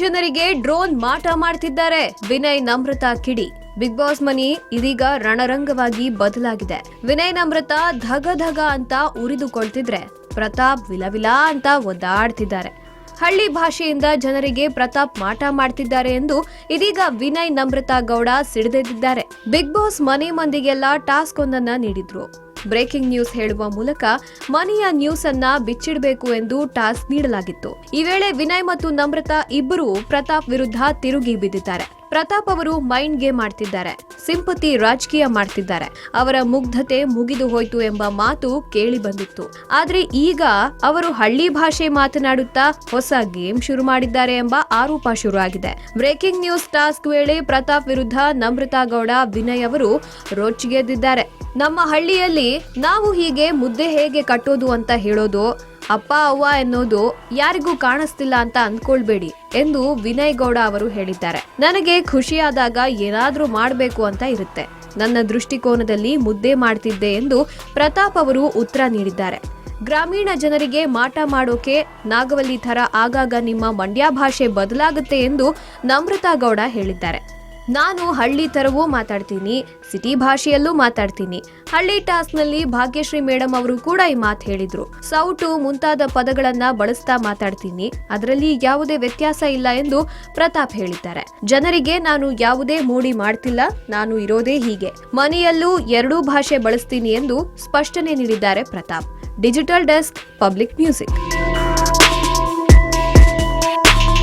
ಜನರಿಗೆ ಡ್ರೋನ್ ಮಾಟ ಮಾಡ್ತಿದ್ದಾರೆ. ವಿನಯ್ ನಮ್ರತಾ ಕಿಡಿ. ಬಿಗ್ ಬಾಸ್ ಮನಿ ಇದೀಗ ರಣರಂಗವಾಗಿ ಬದಲಾಗಿದೆ. ವಿನಯ್ ನಮ್ರತಾ ಧಗ ಧಗ ಅಂತ ಉರಿದುಕೊಳ್ತಿದ್ರೆ ಪ್ರತಾಪ್ ವಿಲವಿಲ ಅಂತ ಒದ್ದಾಡ್ತಿದ್ದಾರೆ. ಹಳ್ಳಿ ಭಾಷೆಯಿಂದ ಜನರಿಗೆ ಪ್ರತಾಪ್ ಮಾಟ ಮಾಡ್ತಿದ್ದಾರೆ ಎಂದು ಇದೀಗ ವಿನಯ್ ನಮ್ರತಾ ಗೌಡ ಸಿಡಿದೆದ್ದಿದ್ದಾರೆ ಬಿಗ್ ಬಾಸ್ ಮನೆ ಮಂದಿಗೆಲ್ಲ ಟಾಸ್ಕ್ ಒಂದನ್ನ ನೀಡಿದ್ರು. ಬ್ರೇಕಿಂಗ್ ನ್ಯೂಸ್ ಹೇಳುವ ಮೂಲಕ ಮನೆಯ ನ್ಯೂಸ್ ಅನ್ನ ಬಿಚ್ಚಿಡಬೇಕು ಎಂದು ಟಾಸ್ಕ್ ನೀಡಲಾಗಿತ್ತು. ಈ ವೇಳೆ ವಿನಯ್ ಮತ್ತು ನಮ್ರತಾ ಇಬ್ಬರು ಪ್ರತಾಪ್ ವಿರುದ್ಧ ತಿರುಗಿ ಬಿದ್ದಿದ್ದಾರೆ. ಪ್ರತಾಪ್ ಅವರು ಮೈಂಡ್ ಗೇಮ್ ಮಾಡ್ತಿದ್ದಾರೆ ಸಿಂಪತಿ ರಾಜಕೀಯ ಮಾಡ್ತಿದ್ದಾರೆ. ಅವರ ಮುಗ್ಧತೆ ಮುಗಿದು ಹೋಯ್ತು ಎಂಬ ಮಾತು ಕೇಳಿ ಬಂದಿತ್ತು. ಆದ್ರೆ ಈಗ ಅವರು ಹಳ್ಳಿ ಭಾಷೆ ಮಾತನಾಡುತ್ತಾ ಹೊಸ ಗೇಮ್ ಶುರು ಮಾಡಿದ್ದಾರೆ ಎಂಬ ಆರೋಪ ಶುರು ಆಗಿದೆ ಬ್ರೇಕಿಂಗ್ ನ್ಯೂಸ್ ಟಾಸ್ಕ್ ವೇಳೆ ಪ್ರತಾಪ್ ವಿರುದ್ಧ ನಮ್ರತಾ ಗೌಡ, ವಿನಯ್ ಅವರು ರೊಚ್ಚಿಗೆದ್ದಿದ್ದಾರೆ ನಮ್ಮ ಹಳ್ಳಿಯಲ್ಲಿ ನಾವು ಹೀಗೆ ಮುದ್ದೆ ಹೇಗೆ ಕಟ್ಟೋದು ಅಂತ ಹೇಳೋದು ಅಪ್ಪ, ಅವ್ವ ಎನ್ನೋದು ಯಾರಿಗೂ ಕಾಣಿಸ್ತಿಲ್ಲ ಅಂತ ಅಂದ್ಕೊಳ್ಬೇಡಿ ಎಂದು ವಿನಯ್ ಗೌಡ ಅವರು ಹೇಳಿದ್ದಾರೆ. ನನಗೆ ಖುಷಿಯಾದಾಗ ಏನಾದ್ರೂ ಮಾಡಬೇಕು ಅಂತ ಇರುತ್ತೆ. ನನ್ನ ದೃಷ್ಟಿಕೋನದಲ್ಲಿ ಮುದ್ದೆ ಮಾಡ್ತಿದ್ದೆ ಎಂದು ಪ್ರತಾಪ್ ಅವರು ಉತ್ತರ ನೀಡಿದ್ದಾರೆ. ಗ್ರಾಮೀಣ ಜನರಿಗೆ ಮಾಟ ಮಾಡೋಕೆ ನಾಗವಲ್ಲಿ ಥರ ಆಗಾಗ ನಿಮ್ಮ ಮಂಡ್ಯ ಭಾಷೆ ಬದಲಾಗುತ್ತೆ ಎಂದು ನಮ್ರತಾ ಗೌಡ ಹೇಳಿದ್ದಾರೆ. ನಾನು ಹಳ್ಳಿ ಥರವೂ ಮಾತಾಡ್ತೀನಿ, ಸಿಟಿ ಭಾಷೆಯಲ್ಲೂ ಮಾತಾಡ್ತೀನಿ. ಹಳ್ಳಿ ಟಾಸ್ನಲ್ಲಿ ಭಾಗ್ಯಶ್ರೀ ಮೇಡಮ್ ಅವರು ಕೂಡ ಈ ಮಾತು ಹೇಳಿದ್ರು. ಸೌಟು ಮುಂತಾದ ಪದಗಳನ್ನ ಬಳಸ್ತಾ ಮಾತಾಡ್ತೀನಿ, ಅದರಲ್ಲಿ ಯಾವುದೇ ವ್ಯತ್ಯಾಸ ಇಲ್ಲ ಎಂದು ಪ್ರತಾಪ್ ಹೇಳಿದ್ದಾರೆ. ಜನರಿಗೆ ನಾನು ಯಾವುದೇ ಮೋಡಿ ಮಾಡ್ತಿಲ್ಲ, ನಾನು ಇರೋದೇ ಹೀಗೆ. ಮನೆಯಲ್ಲೂ ಎರಡೂ ಭಾಷೆ ಬಳಸ್ತೀನಿ ಎಂದು ಸ್ಪಷ್ಟನೆ ನೀಡಿದ್ದಾರೆ Pratap. Digital desk, public music.